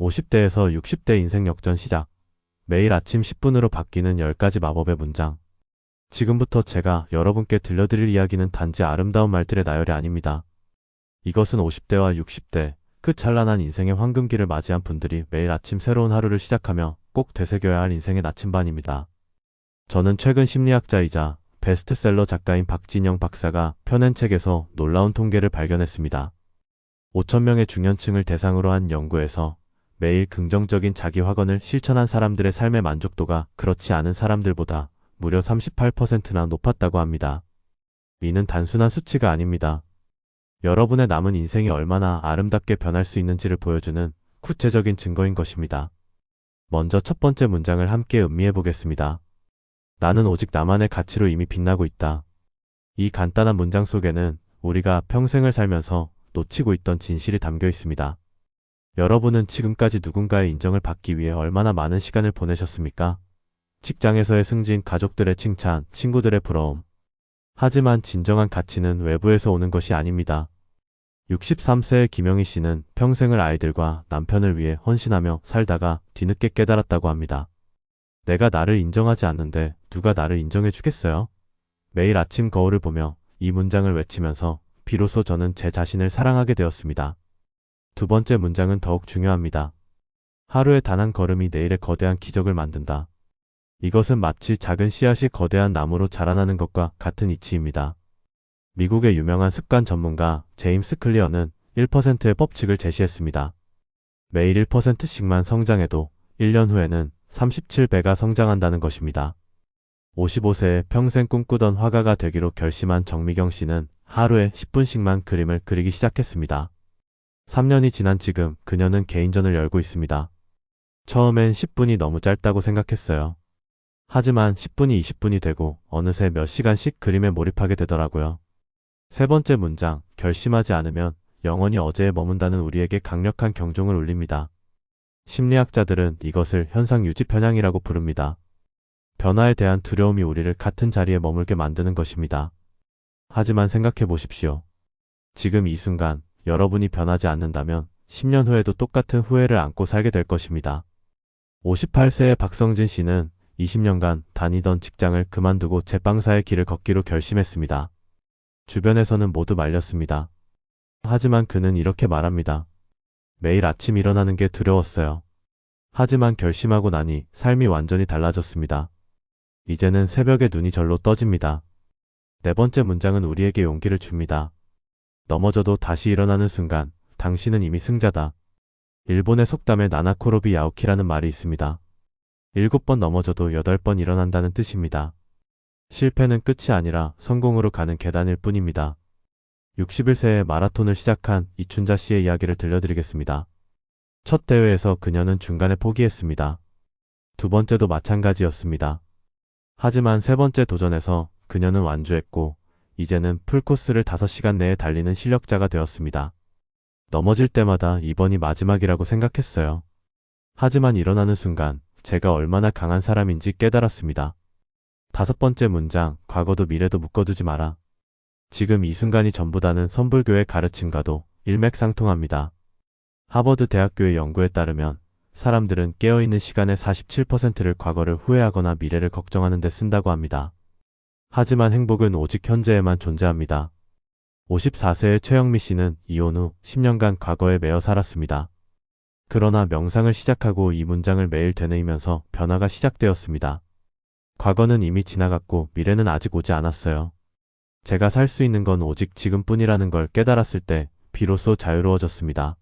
50대에서 60대 인생 역전 시작. 매일 아침 10분으로 바뀌는 10가지 마법의 문장. 지금부터 제가 여러분께 들려드릴 이야기는 단지 아름다운 말들의 나열이 아닙니다. 이것은 50대와 60대, 그 찬란한 인생의 황금기를 맞이한 분들이 매일 아침 새로운 하루를 시작하며 꼭 되새겨야 할 인생의 나침반입니다. 저는 최근 심리학자이자 베스트셀러 작가인 박진영 박사가 펴낸 책에서 놀라운 통계를 발견했습니다. 5천명의 중년층을 대상으로 한 연구에서 매일 긍정적인 자기 확언을 실천한 사람들의 삶의 만족도가 그렇지 않은 사람들보다 무려 38%나 높았다고 합니다. 이는 단순한 수치가 아닙니다. 여러분의 남은 인생이 얼마나 아름답게 변할 수 있는지를 보여주는 구체적인 증거인 것입니다. 먼저 첫 번째 문장을 함께 음미해 보겠습니다. 나는 오직 나만의 가치로 이미 빛나고 있다. 이 간단한 문장 속에는 우리가 평생을 살면서 놓치고 있던 진실이 담겨 있습니다. 여러분은 지금까지 누군가의 인정을 받기 위해 얼마나 많은 시간을 보내셨습니까? 직장에서의 승진, 가족들의 칭찬, 친구들의 부러움. 하지만 진정한 가치는 외부에서 오는 것이 아닙니다. 63세의 김영희 씨는 평생을 아이들과 남편을 위해 헌신하며 살다가 뒤늦게 깨달았다고 합니다. 내가 나를 인정하지 않는데 누가 나를 인정해 주겠어요? 매일 아침 거울을 보며 이 문장을 외치면서 비로소 저는 제 자신을 사랑하게 되었습니다. 두 번째 문장은 더욱 중요합니다. 하루의 단 한 걸음이 내일의 거대한 기적을 만든다. 이것은 마치 작은 씨앗이 거대한 나무로 자라나는 것과 같은 이치입니다. 미국의 유명한 습관 전문가 제임스 클리어는 1%의 법칙을 제시했습니다. 매일 1%씩만 성장해도 1년 후에는 37배가 성장한다는 것입니다. 55세에 평생 꿈꾸던 화가가 되기로 결심한 정미경 씨는 하루에 10분씩만 그림을 그리기 시작했습니다. 3년이 지난 지금 그녀는 개인전을 열고 있습니다. 처음엔 10분이 너무 짧다고 생각했어요. 하지만 10분이 20분이 되고 어느새 몇 시간씩 그림에 몰입하게 되더라고요. 세 번째 문장, 결심하지 않으면 영원히 어제에 머문다는 우리에게 강력한 경종을 울립니다. 심리학자들은 이것을 현상 유지 편향이라고 부릅니다. 변화에 대한 두려움이 우리를 같은 자리에 머물게 만드는 것입니다. 하지만 생각해 보십시오. 지금 이 순간 여러분이 변하지 않는다면 10년 후에도 똑같은 후회를 안고 살게 될 것입니다. 58세의 박성진 씨는 20년간 다니던 직장을 그만두고 제빵사의 길을 걷기로 결심했습니다. 주변에서는 모두 말렸습니다. 하지만 그는 이렇게 말합니다. 매일 아침 일어나는 게 두려웠어요. 하지만 결심하고 나니 삶이 완전히 달라졌습니다. 이제는 새벽에 눈이 절로 떠집니다. 네 번째 문장은 우리에게 용기를 줍니다. 넘어져도 다시 일어나는 순간 당신은 이미 승자다. 일본의 속담에 나나코로비 야오키라는 말이 있습니다. 일곱 번 넘어져도 여덟 번 일어난다는 뜻입니다. 실패는 끝이 아니라 성공으로 가는 계단일 뿐입니다. 61세에 마라톤을 시작한 이춘자 씨의 이야기를 들려드리겠습니다. 첫 대회에서 그녀는 중간에 포기했습니다. 두 번째도 마찬가지였습니다. 하지만 세 번째 도전에서 그녀는 완주했고 이제는 풀코스를 5시간 내에 달리는 실력자가 되었습니다. 넘어질 때마다 이번이 마지막이라고 생각했어요. 하지만 일어나는 순간 제가 얼마나 강한 사람인지 깨달았습니다. 다섯 번째 문장, 과거도 미래도 묶어두지 마라. 지금 이 순간이 전부다는 선불교의 가르침과도 일맥상통합니다. 하버드 대학교의 연구에 따르면 사람들은 깨어있는 시간의 47%를 과거를 후회하거나 미래를 걱정하는 데 쓴다고 합니다. 하지만 행복은 오직 현재에만 존재합니다. 54세의 최영미 씨는 이혼 후 10년간 과거에 매여 살았습니다. 그러나 명상을 시작하고 이 문장을 매일 되뇌이면서 변화가 시작되었습니다. 과거는 이미 지나갔고 미래는 아직 오지 않았어요. 제가 살 수 있는 건 오직 지금뿐이라는 걸 깨달았을 때 비로소 자유로워졌습니다.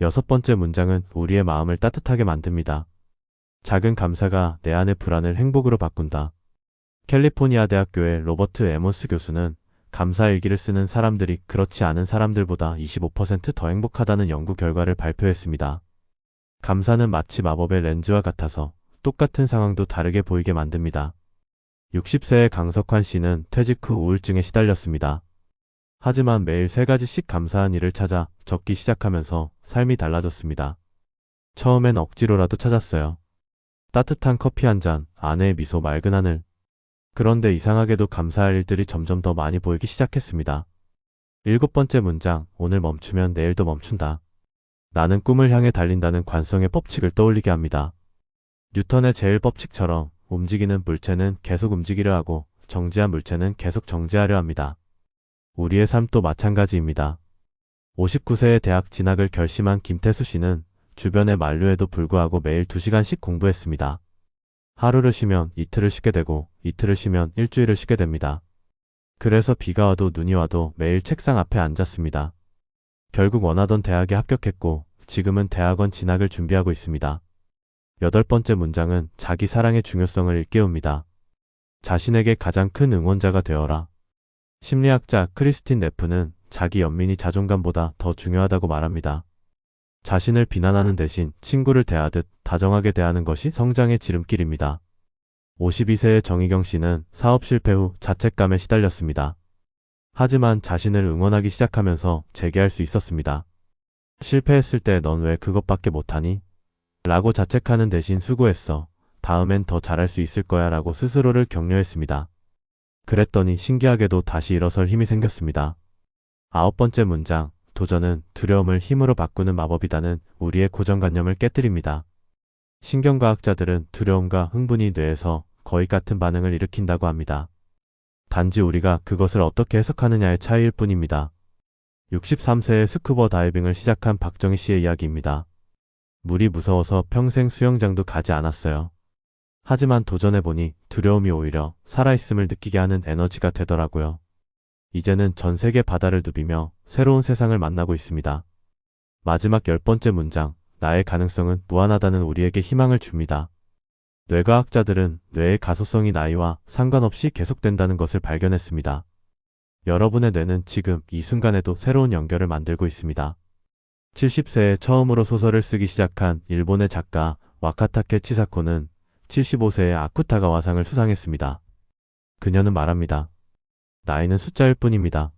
여섯 번째 문장은 우리의 마음을 따뜻하게 만듭니다. 작은 감사가 내 안의 불안을 행복으로 바꾼다. 캘리포니아 대학교의 로버트 에모스 교수는 감사 일기를 쓰는 사람들이 그렇지 않은 사람들보다 25%더 행복하다는 연구 결과를 발표했습니다. 감사는 마치 마법의 렌즈와 같아서 똑같은 상황도 다르게 보이게 만듭니다. 60세의 강석환 씨는 퇴직 후 우울증에 시달렸습니다. 하지만 매일 세 가지씩 감사한 일을 찾아 적기 시작하면서 삶이 달라졌습니다. 처음엔 억지로라도 찾았어요. 따뜻한 커피 한 잔, 아내의 미소 맑은 하늘. 그런데 이상하게도 감사할 일들이 점점 더 많이 보이기 시작했습니다. 일곱 번째 문장, 오늘 멈추면 내일도 멈춘다. 나는 꿈을 향해 달린다는 관성의 법칙을 떠올리게 합니다. 뉴턴의 제일 법칙처럼 움직이는 물체는 계속 움직이려 하고 정지한 물체는 계속 정지하려 합니다. 우리의 삶도 마찬가지입니다. 59세의 대학 진학을 결심한 김태수 씨는 주변의 만류에도 불구하고 매일 2시간씩 공부했습니다. 하루를 쉬면 이틀을 쉬게 되고 이틀을 쉬면 일주일을 쉬게 됩니다. 그래서 비가 와도 눈이 와도 매일 책상 앞에 앉았습니다. 결국 원하던 대학에 합격했고 지금은 대학원 진학을 준비하고 있습니다. 여덟 번째 문장은 자기 사랑의 중요성을 일깨웁니다. 자신에게 가장 큰 응원자가 되어라. 심리학자 크리스틴 네프는 자기 연민이 자존감보다 더 중요하다고 말합니다. 자신을 비난하는 대신 친구를 대하듯 다정하게 대하는 것이 성장의 지름길입니다. 52세의 정희경 씨는 사업 실패 후 자책감에 시달렸습니다. 하지만 자신을 응원하기 시작하면서 재개할 수 있었습니다. 실패했을 때 넌 왜 그것밖에 못하니? 라고 자책하는 대신 수고했어. 다음엔 더 잘할 수 있을 거야 라고 스스로를 격려했습니다. 그랬더니 신기하게도 다시 일어설 힘이 생겼습니다. 아홉 번째 문장, 도전은 두려움을 힘으로 바꾸는 마법이다는 우리의 고정관념을 깨뜨립니다. 신경과학자들은 두려움과 흥분이 뇌에서 거의 같은 반응을 일으킨다고 합니다. 단지 우리가 그것을 어떻게 해석하느냐의 차이일 뿐입니다. 63세에 스쿠버 다이빙을 시작한 박정희 씨의 이야기입니다. 물이 무서워서 평생 수영장도 가지 않았어요. 하지만 도전해보니 두려움이 오히려 살아있음을 느끼게 하는 에너지가 되더라고요. 이제는 전 세계 바다를 누비며 새로운 세상을 만나고 있습니다. 마지막 열 번째 문장, 나의 가능성은 무한하다는 우리에게 희망을 줍니다. 뇌과학자들은 뇌의 가소성이 나이와 상관없이 계속된다는 것을 발견했습니다. 여러분의 뇌는 지금 이 순간에도 새로운 연결을 만들고 있습니다. 70세에 처음으로 소설을 쓰기 시작한 일본의 작가 와카타케 치사코는 75세에 아쿠타가와상을 수상했습니다. 그녀는 말합니다. 나이는 숫자일 뿐입니다.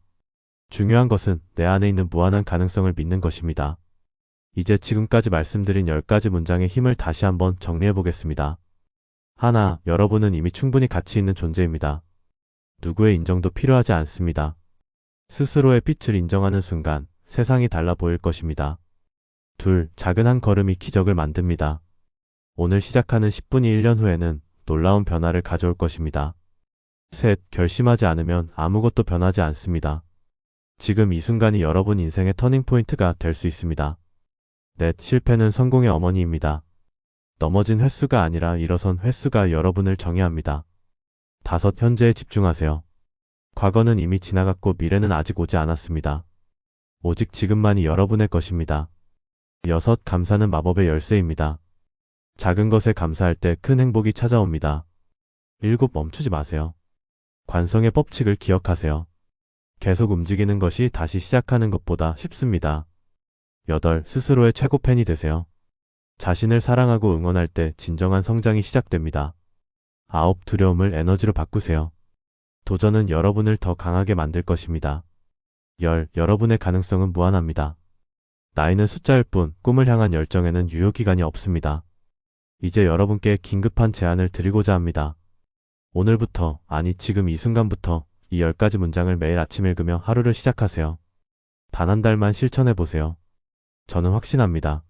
중요한 것은 내 안에 있는 무한한 가능성을 믿는 것입니다. 이제 지금까지 말씀드린 10가지 문장의 힘을 다시 한번 정리해 보겠습니다. 하나, 여러분은 이미 충분히 가치 있는 존재입니다. 누구의 인정도 필요하지 않습니다. 스스로의 빛을 인정하는 순간 세상이 달라 보일 것입니다. 둘, 작은 한 걸음이 기적을 만듭니다. 오늘 시작하는 10분이 1년 후에는 놀라운 변화를 가져올 것입니다. 셋, 결심하지 않으면 아무것도 변하지 않습니다. 지금 이 순간이 여러분 인생의 터닝포인트가 될 수 있습니다. 넷, 실패는 성공의 어머니입니다. 넘어진 횟수가 아니라 일어선 횟수가 여러분을 정의합니다. 다섯, 현재에 집중하세요. 과거는 이미 지나갔고 미래는 아직 오지 않았습니다. 오직 지금만이 여러분의 것입니다. 여섯, 감사는 마법의 열쇠입니다. 작은 것에 감사할 때 큰 행복이 찾아옵니다. 일곱, 멈추지 마세요. 관성의 법칙을 기억하세요. 계속 움직이는 것이 다시 시작하는 것보다 쉽습니다. 8. 스스로의 최고 팬이 되세요. 자신을 사랑하고 응원할 때 진정한 성장이 시작됩니다. 9. 두려움을 에너지로 바꾸세요. 도전은 여러분을 더 강하게 만들 것입니다. 10. 여러분의 가능성은 무한합니다. 나이는 숫자일 뿐 꿈을 향한 열정에는 유효기간이 없습니다. 이제 여러분께 긴급한 제안을 드리고자 합니다. 오늘부터, 아니 지금 이 순간부터 이 10가지 문장을 매일 아침 읽으며 하루를 시작하세요. 단 한 달만 실천해 보세요. 저는 확신합니다.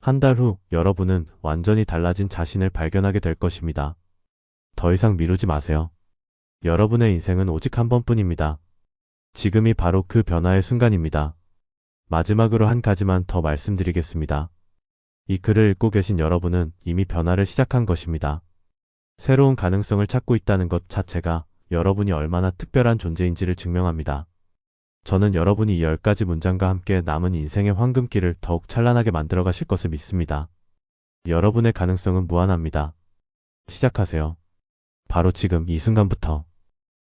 한 달 후 여러분은 완전히 달라진 자신을 발견하게 될 것입니다. 더 이상 미루지 마세요. 여러분의 인생은 오직 한 번뿐입니다. 지금이 바로 그 변화의 순간입니다. 마지막으로 한 가지만 더 말씀드리겠습니다. 이 글을 읽고 계신 여러분은 이미 변화를 시작한 것입니다. 새로운 가능성을 찾고 있다는 것 자체가 여러분이 얼마나 특별한 존재인지를 증명합니다. 저는 여러분이 이 10가지 문장과 함께 남은 인생의 황금길을 더욱 찬란하게 만들어 가실 것을 믿습니다. 여러분의 가능성은 무한합니다. 시작하세요. 바로 지금 이 순간부터.